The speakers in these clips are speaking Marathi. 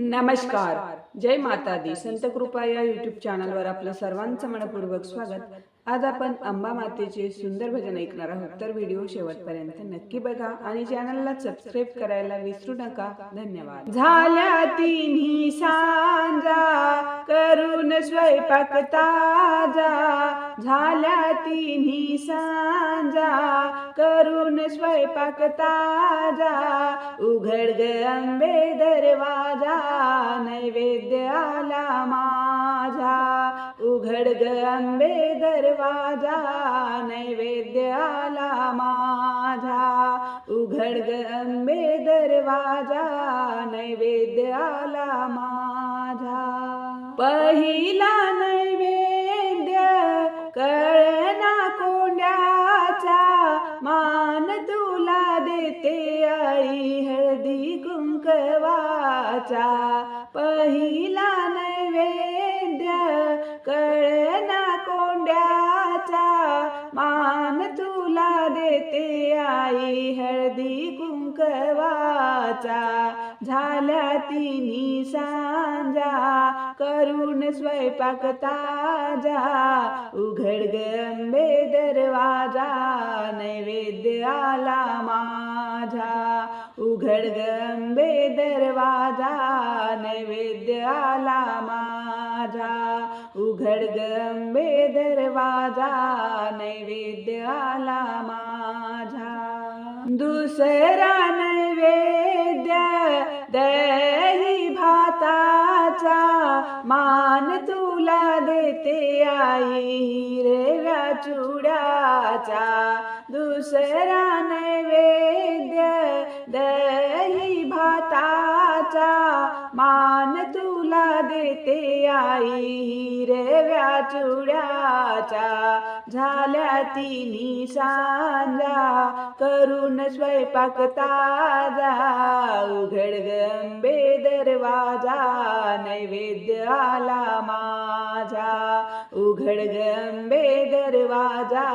नमस्कार. जय माता दी. संत कृपा या युट्यूब चॅनलवर आपलं सर्वांचं मनपूर्वक स्वागत. आज आपण अंबा मातेचे सुंदर भजन ऐकणार आहोत. तर व्हिडिओ शेवटपर्यंत नक्की बघा आणि चॅनलला सबस्क्राईब करायला विसरू नका. धन्यवाद. झाल्या तिन्ही सांजा करून स्वयंपाक ताजा. झाल्या तिन्ही सांजा करून स्वयंपाक ताजा. उघड ग अंबे दरवाजा नैवेद्याला माझा उघड ग अंबे दरवाजा नैवेद्य आला माझा उघड ग अंबे दरवाजा नैवेद्य आला माझा पहिला नैवेद्य कळना कोंड्याचा मान तुला देते आई हळदी कुंकवा. देवाचा पहिला नैवेद्य कळना कोंड्याचा. मान तुला देते आई हळदी कुंकवाचा. झाल्या तिन्ही सांजा करून स्वयंपाक ताजा. उघड गंबे दरवाजा नैवेद्य आला माझा. उघड गंबे दरवाजा नैवेद्य आला माझा. उघड गंबे दरवाजा नैवेद्य आला माझा. दुसरा नैवेद्य दही भाताचा मान तुला देते आई रेव्या चुड्याचा. दुसरा नैवेद्य दही मान तुला देते आई हिरव्या चुड्याचा झाल्या तिन्ही सांजा. करून स्वयंपाक ताजा उघड गंबे दरवाजा नैवेद्य आला मा माझा उघड गंबे दरवाजा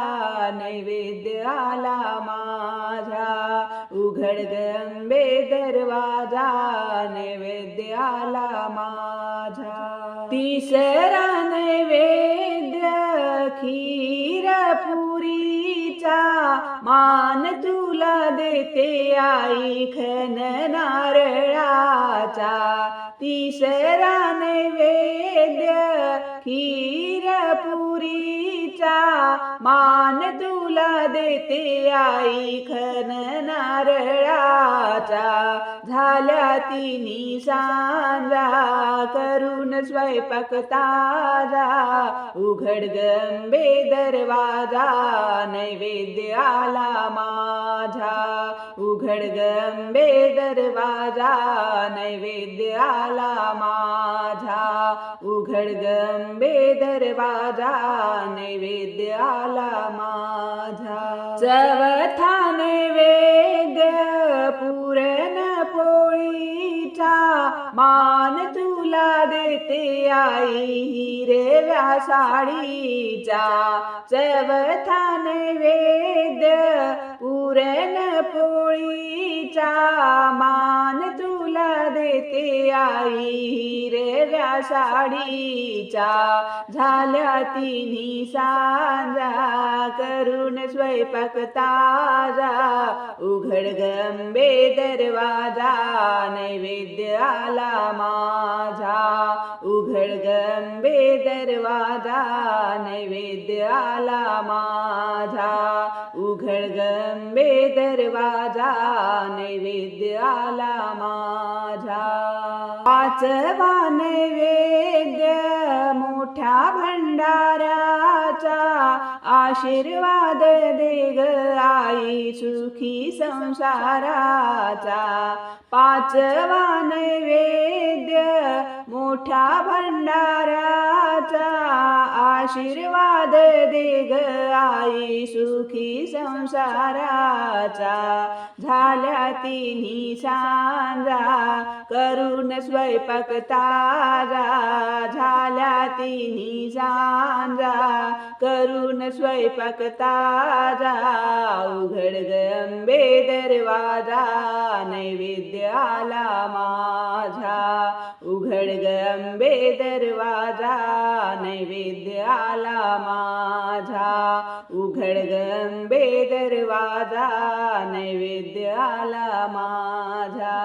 नैवेद्य आला माझा उघड गंबे दरवाजा नैवेद्य आला माझा तिसरा नैवेद्य खीर पुरीचा मान तुला देते आई खन नारळाचा. तिसरा नैवेद्य खीर मा तुला देते आई खन नारळाचा. झाल्या तिनी सांजा करून स्वयंपाक ताजा. उघड गंबे दरवाजा नैवेद्य आला माझा. उघड गंबे दरवाजा नैवेद्य आला माझा. उघड गंबे दरवाजा नैवेद्य आला माझा चवथा नैवेद्य पुरण पोळीचा. मान तुला देते आई हिरव्या साडीचा चवथा नैवेद्य पुरण पोळीचा. देते आई हिरव्या साडीचा झाल्या तिन्ही सांजा. करून स्वयंपाक ताजा उघड गंबे दरवाजा नैवेद्य आला माझा. उघड गंबे दरवाजा नैवेद्य आला माझा उघड गंबे दरवाजा नैवेद्य आला माझा पाचवा नैवेद्य मोठ्या भंडाराचा आशीर्वाद दे ग आई सुखी संसाराचा. पाचवा नैवेद्य मोठ्या भंडाराचा आशीर्वाद दे ग आई सुखी संसाराचा झाल्या तिन्ही सांजा करून स्वयंपाक तारा झाल्या तिन्ही करून स्वयंपाक ताजा उघड गंबे दरवाजा नैवेद्य आला माझा. उघड गंबे दरवाजा नैवेद्य आला माझा. उघड गंबे दरवाजा नैवेद्य आला माझा.